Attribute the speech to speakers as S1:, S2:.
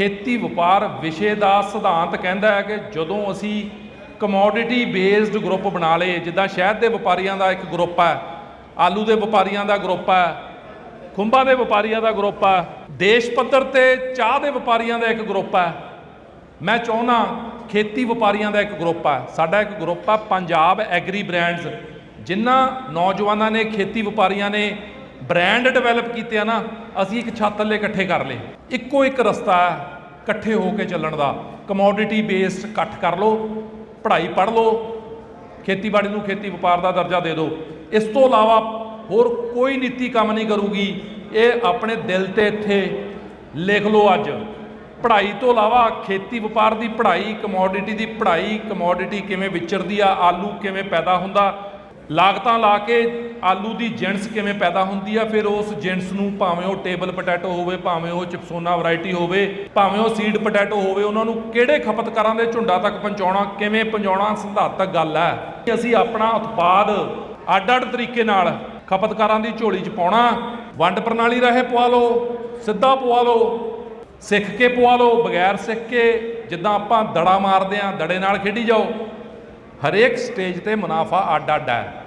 S1: ਖੇਤੀ ਵਪਾਰ ਵਿਸ਼ੇ ਦਾ ਸਿਧਾਂਤ ਕਹਿੰਦਾ ਹੈ ਕਿ ਜਦੋਂ ਅਸੀਂ ਕਮੋਡਿਟੀ ਬੇਸਡ ਗਰੁੱਪ ਬਣਾ ਲਏ, ਜਿੱਦਾਂ ਸ਼ਹਿਦ ਦੇ ਵਪਾਰੀਆਂ ਦਾ ਇੱਕ ਗਰੁੱਪ ਹੈ, ਆਲੂ ਦੇ ਵਪਾਰੀਆਂ ਦਾ ਗਰੁੱਪ ਹੈ ਖੁੰਬਾਂ ਦੇ ਵਪਾਰੀਆਂ ਦਾ ਗਰੁੱਪ ਹੈ, ਦੇਸ਼ ਪੱਧਰ ਤੇ ਚਾਹ ਦੇ ਵਪਾਰੀਆਂ ਦਾ ਇੱਕ ਗਰੁੱਪ ਹੈ। ਮੈਂ ਚਾਹੁੰਦਾ ਖੇਤੀ ਵਪਾਰੀਆਂ ਦਾ ਇੱਕ ਗਰੁੱਪ ਹੈ। ਸਾਡਾ ਇੱਕ ਗਰੁੱਪ ਹੈ ਪੰਜਾਬ ਐਗਰੀ ਬ੍ਰਾਂਡਸ ਜਿਨ੍ਹਾਂ ਨੌਜਵਾਨਾਂ ਨੇ, ਖੇਤੀ ਵਪਾਰੀਆਂ ਨੇ ਬ੍ਰਾਂਡ ਡਿਵੈਲਪ ਕੀਤੇ ਆ ਨਾ, ਅਸੀਂ ਇੱਕ ਛੱਤ ਥੱਲੇ ਇਕੱਠੇ ਕਰ ਲਏ। ਇੱਕੋ ਇੱਕ ਰਸਤਾ ਹੈ, ਇਕੱਠੇ ਹੋ ਕੇ ਚੱਲਣ ਦਾ। ਕਮੋਡਿਟੀ ਬੇਸਡ ਇਕੱਠ ਕਰ ਲਓ, ਪੜ੍ਹਾਈ ਪੜ੍ਹ ਲਓ, ਖੇਤੀਬਾੜੀ ਨੂੰ ਖੇਤੀ ਵਪਾਰ ਦਾ ਦਰਜਾ ਦੇ ਦਿਓ। ਇਸ ਤੋਂ ਇਲਾਵਾ ਹੋਰ ਕੋਈ ਨੀਤੀ ਕੰਮ ਨਹੀਂ ਕਰੂਗੀ। ਇਹ ਆਪਣੇ ਦਿਲ ਤੇ ਇੱਥੇ ਲਿਖ ਲਓ ਅੱਜ। ਪੜ੍ਹਾਈ ਤੋਂ ਇਲਾਵਾ ਖੇਤੀ ਵਪਾਰ ਦੀ ਪੜ੍ਹਾਈ ਕਮੋਡਿਟੀ ਦੀ ਪੜ੍ਹਾਈ ਕਮੋਡਿਟੀ ਕਿਵੇਂ ਵਿਚਰਦੀ ਆ, ਆਲੂ ਕਿਵੇਂ ਪੈਦਾ ਹੁੰਦਾ ਲਾਗਤਾਂ ਲਾ ਕੇ ਆਲੂ ਦੀ ਜਿਣਸ ਕਿਵੇਂ ਪੈਦਾ ਹੁੰਦੀ ਆ? ਫਿਰ ਉਸ ਜਿਣਸ ਨੂੰ ਭਾਵੇਂ ਉਹ ਟੇਬਲ ਪੋਟੈਟੋ ਹੋਵੇ, ਭਾਵੇਂ ਉਹ ਚਿਪਸੋਨਾ ਵੈਰਾਈਟੀ ਹੋਵੇ, ਭਾਵੇਂ ਉਹ ਸੀਡ ਪੋਟੈਟੋ ਹੋਵੇ, ਉਹਨਾਂ ਨੂੰ ਕਿਹੜੇ ਖਪਤਕਾਰਾਂ ਦੇ ਝੁੰਡਾਂ ਤੱਕ ਪਹੁੰਚਾਉਣਾ, ਕਿਵੇਂ ਪਹੁੰਚਾਉਣਾ, ਸਿਧਾਂਤਕ ਗੱਲ ਹੈ ਕਿ ਅਸੀਂ ਆਪਣਾ ਉਤਪਾਦ ਅੱਡ-ਅੱਡ ਤਰੀਕੇ ਨਾਲ ਖਪਤਕਾਰਾਂ ਦੀ ਝੋਲੀ 'ਚ ਪਾਉਣਾ, ਵੰਡ ਪ੍ਰਣਾਲੀ ਰਾਹੀਂ ਪਵਾ ਲਓ, ਸਿੱਧਾ ਪਵਾ ਲਓ, ਸਿੱਖ ਕੇ ਪਵਾ ਲਓ, ਬਗੈਰ ਸਿੱਖ ਕੇ ਜਿੱਦਾਂ ਆਪਾਂ ਦੜਾ ਮਾਰਦੇ ਆਂ, ਦੜੇ ਨਾਲ ਖੇਡੀ ਜਾਓ, ਹਰੇਕ ਸਟੇਜ ਤੇ ਮੁਨਾਫਾ ਅੱਡ ਅੱਡ ਹੈ